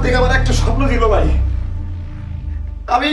দেখে থেকে আমার একটা স্বপ্ন ছিল ভাই। আমি